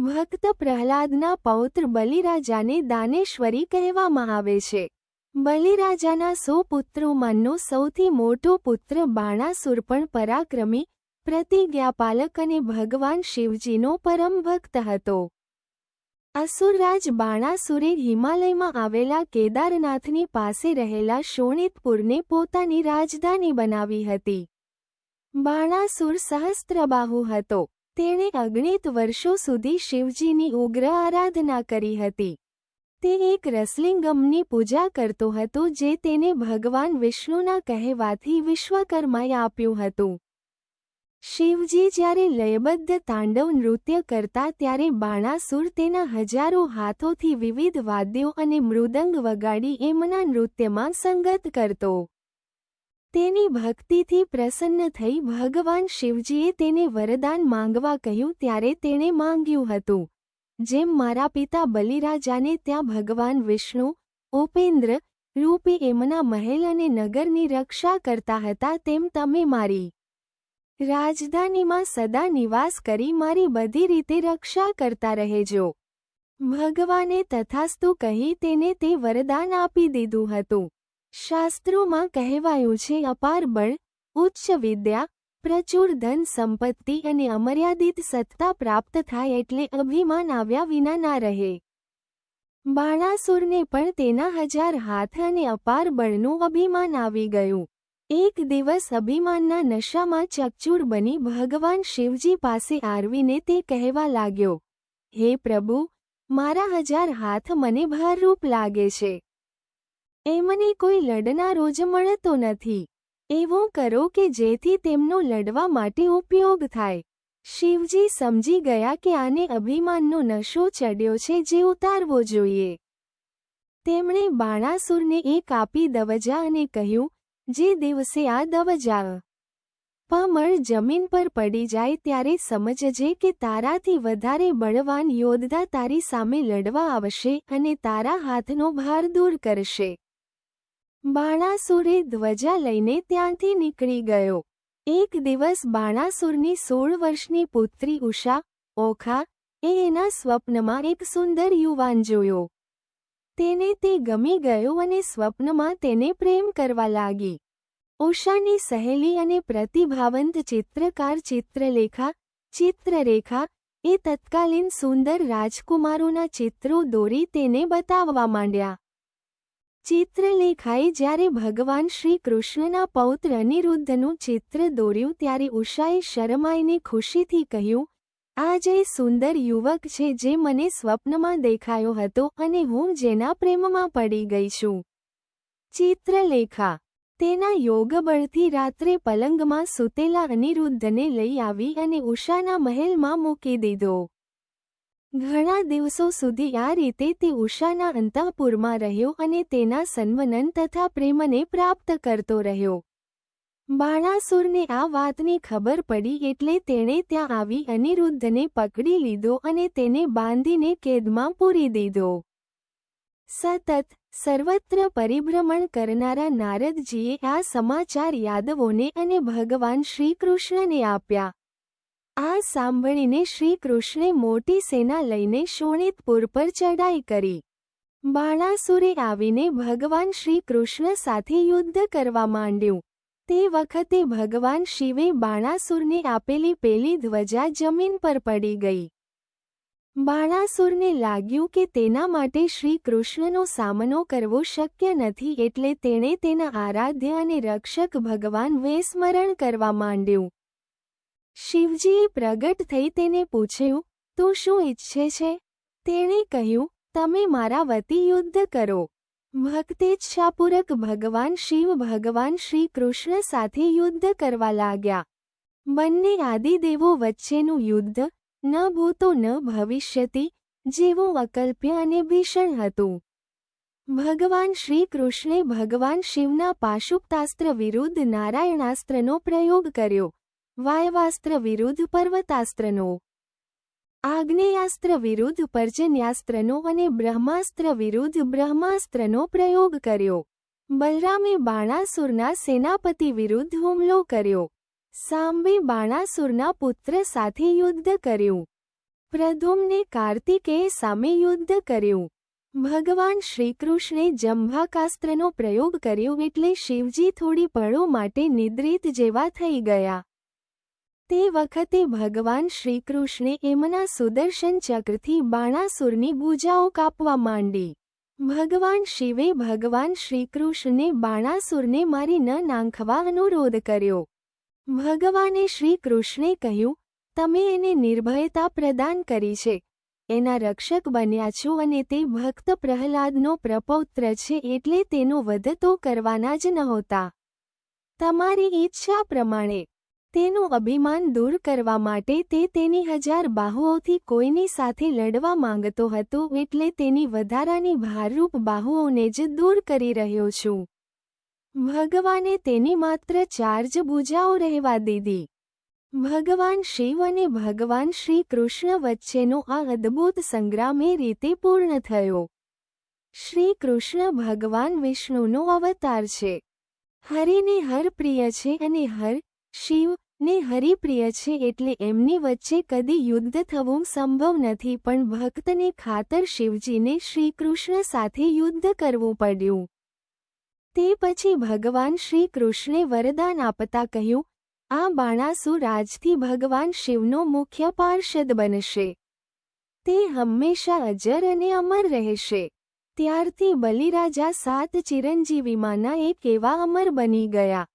ભક્ત પ્રહલાદના પૌત્ર બલિરાજાને દાનેશ્વરી કહેવામાં આવે છે. બલિરાજાના સો પુત્રોમાંનો સૌથી મોટો પુત્ર બાણાસુર પણ પરાક્રમી, પ્રતિજ્ઞાપાલક અને ભગવાન શિવજીનો પરમ ભક્ત હતો. અસુરરાજ બાણાસુરે હિમાલયમાં આવેલા કેદારનાથની પાસે રહેલા શોણિતપુરને પોતાની રાજધાની બનાવી હતી. બાણાસુર સહસ્ત્રબાહુ હતો. તેણે અગણિત વર્ષો સુધી શિવજીની ઉગ્ર આરાધના કરી હતી. તે એક રસલિંગમની પૂજા કરતો હતો જે તેને ભગવાન વિષ્ણુના કહેવાથી વિશ્વકર્માએ આપ્યું હતું. શિવજી જ્યારે લયબદ્ધ તાંડવ નૃત્ય કરતા ત્યારે બાણાસુર તેના હજારો હાથોથી વિવિધ વાદ્યો અને મૃદંગ વગાડી એમના નૃત્યમાં સંગત કરતો. તેની ભક્તિથી પ્રસન્ન થઈ ભગવાન શિવજીએ તેને વરદાન માંગવા કહ્યું ત્યારે તેણે માંગ્યું હતું, જેમ મારા પિતા બલિરાજાને ત્યાં ભગવાન વિષ્ણુ, ઉપેન્દ્ર, રૂપે એમના મહેલ અને નગરની રક્ષા કરતા હતા તેમ તમે મારી રાજધાનીમાં સદા નિવાસ કરી મારી બધી રીતે રક્ષા કરતા રહેજો. ભગવાને તથાસ્તુ કહી તેને તે વરદાન આપી દીધું હતું. શાસ્ત્રોમાં કહેવાયું છે, અપાર બળ, ઉચ્ચ વિદ્યા પ્રચુર ધન સંપત્તિ અને અમર્યાદિત સત્તા પ્રાપ્ત થાય એટલે અભિમાન આવ્યા વિના ના રહે. બાણાસુરને પણ તેના હજાર હાથ અને અપાર બળનું અભિમાન આવી ગયું. એક દિવસ અભિમાનના નશામાં ચકચૂર બની ભગવાન શિવજી પાસે આરવીને તે કહેવા લાગ્યો, હે પ્રભુ, મારા હજાર હાથ મને ભારરૂપ લાગે છે. એમને કોઈ લડનારો જ મળતો નથી. એવો કરો કે જેથી તેમનો લડવા માટે ઉપયોગ થાય. શિવજી સમજી ગયા કે આને અભિમાનનો નશો ચડ્યો છે જે ઉતારવો જોઈએ. તેમણે બાણાસુરને એક આપી દવજા અને કહ્યું, જે દિવસે આ દવજા પમળ જમીન પર પડી જાય ત્યારે સમજજે કે તારાથી વધારે બળવાન યોદ્ધા તારી સામે લડવા આવશે અને તારા હાથનો ભાર દૂર કરશે. બાણાસુરે ધ્વજા લઈને ત્યાંથી નીકળી ગયો. એક દિવસ બાણાસુરની સોળ વર્ષની પુત્રી ઉષા, ઓખા, એ એના સ્વપ્નમાં એક સુંદર યુવાન જોયો. તેને તે ગમી ગયો અને સ્વપ્નમાં તેને પ્રેમ કરવા લાગી. ઉષાની સહેલી અને પ્રતિભાવંત ચિત્રકાર ચિત્રલેખા, ચિત્રરેખા, એ તત્કાલીન સુંદર રાજકુમારોના ચિત્રો દોરી તેને બતાવવા માંડ્યા. ચિત્રલેખાએ જ્યારે ભગવાન શ્રી કૃષ્ણના પૌત્ર અનિરુદ્ધનું ચિત્ર દોર્યું ત્યારે ઉષાએ શરમાઈને ખુશીથી કહ્યું, આ જે સુંદર યુવક છે જે મને સ્વપ્નમાં દેખાયો હતો અને હું જેના પ્રેમમાં પડી ગઈ છું. ચિત્રલેખા, તેના યોગબળથી રાત્રે પલંગમાં સૂતેલા અનિરુદ્ધને લઈ આવી અને ઉષાના મહેલમાં મૂકી દીધો. ઘણા દિવસો સુધી આ રીતે તે ઉષાના અંતઃપુરમાં રહ્યો અને તેના સન્વનન તથા પ્રેમને પ્રાપ્ત કરતો રહ્યો. બાણાસુરને આ વાતની ખબર પડી એટલે તેણે ત્યાં આવી અનિરુદ્ધને પકડી લીધો અને તેને બાંધીને કેદમાં પૂરી દીધો. સતત, સર્વત્ર પરિભ્રમણ કરનારા નારદજીએ આ સમાચાર યાદવોને અને ભગવાન શ્રીકૃષ્ણને આપ્યા. આ સાંભળીને શ્રી કૃષ્ણે મોટી સેના લઈને શોણિતપુર પર ચઢાઈ કરી. બાણાસુરે આવીને ભગવાન શ્રી કૃષ્ણ સાથે યુદ્ધ કરવા માંડ્યું. તે વખતે ભગવાન શિવે બાણાસુરને આપેલી પેલી ધ્વજા જમીન પર પડી ગઈ. બાણાસુરને લાગ્યું કે તેના માટે શ્રી કૃષ્ણનો સામનો કરવો શક્ય નથી એટલે તેણે તેના આરાધ્ય અને રક્ષક ભગવાન વેસ્મરણ કરવા માંડ્યું. શિવજીએ પ્રગટ થઈ તેને પૂછ્યું, તું શું ઈચ્છે છે? તેણે કહ્યું, તમે મારા વતી યુદ્ધ કરો. ભક્તેચ્છાપૂરક ભગવાન શિવ, ભગવાન શ્રી કૃષ્ણ સાથે યુદ્ધ કરવા લાગ્યા. બંને આદિદેવો વચ્ચેનું યુદ્ધ, ન ભૂતો ન ભવિષ્યતી, જેવું અકલ્પ્ય અને ભીષણ હતું. ભગવાન શ્રી કૃષ્ણે ભગવાન શિવના પાશુપતાસ્ત્ર વિરુદ્ધ નારાયણાસ્ત્રનો પ્રયોગ કર્યો. વાયવાસ્ત્ર વિરુદ્ધ પર્વતાસ્ત્રનો. આગ્નેયાસ્ત્ર વિરુદ્ધ પર્જન્યાસ્ત્રનો અને બ્રહ્માસ્ત્ર વિરુદ્ધ બ્રહ્માસ્ત્રનો પ્રયોગ કર્યો. બલરામે બાણાસુરના સેનાપતિ વિરુદ્ધ હુમલો કર્યો. સાંબે બાણાસુરના પુત્ર સાથે યુદ્ધ કર્યું. પ્રધુમને કાર્તિકેય સામે યુદ્ધ કર્યું. ભગવાન શ્રીકૃષ્ણે જંભાકાસ્ત્રનો પ્રયોગ કર્યો એટલે શિવજી થોડી પળો માટે નિદ્રિત જેવા થઈ ગયા. તે વખતે ભગવાન શ્રીકૃષ્ણે એમના સુદર્શન ચક્રથી બાણાસુરની ભૂજાઓ કાપવા માંડી. ભગવાન શિવે ભગવાન શ્રીકૃષ્ણને બાણાસુરને મારી ન નાંખવા અનુરોધ કર્યો. ભગવાને શ્રીકૃષ્ણે કહ્યું, તમે એને નિર્ભયતા પ્રદાન કરી છે. એના રક્ષક બન્યા છો અને તે ભક્ત પ્રહલાદનો પ્રપૌત્ર છે એટલે તેનો વધ તો કરવાના જ નહોતા. તમારી ઈચ્છા પ્રમાણે તેનું અભિમાન દૂર કરવા માટે તે તેની હજાર બાહુઓથી કોઈની સાથે લડવા માંગતો હતો એટલે તેની વધારાની ભારરૂપ બાહુઓને જ દૂર કરી રહ્યો છું. ભગવાને તેની માત્ર ચાર જ ભૂજાઓ રહેવા દીધી. ભગવાન શિવ અને ભગવાન શ્રી કૃષ્ણ વચ્ચેનો આ અદ્ભુત સંગ્રામ એ રીતે પૂર્ણ થયો. શ્રી કૃષ્ણ ભગવાન વિષ્ણુનો અવતાર છે. હરિને હર પ્રિય છે અને હર શિવ ને હરિપ્રિય છે એટલે એમની વચ્ચે કદી યુદ્ધ થવું સંભવ નથી, પણ ભક્તને ખાતર શિવજીને શ્રીકૃષ્ણ સાથે યુદ્ધ કરવું પડ્યું. તે પછી ભગવાન શ્રી કૃષ્ણે વરદાન આપતા કહ્યું, આ બાણાસુર આજથી ભગવાન શિવનો મુખ્ય પાર્ષદ બનશે. તે હંમેશા અજર અને અમર રહેશે. ત્યારથી બલિરાજા સાત ચિરંજીવીમાંના એક એવા અમર બની ગયા.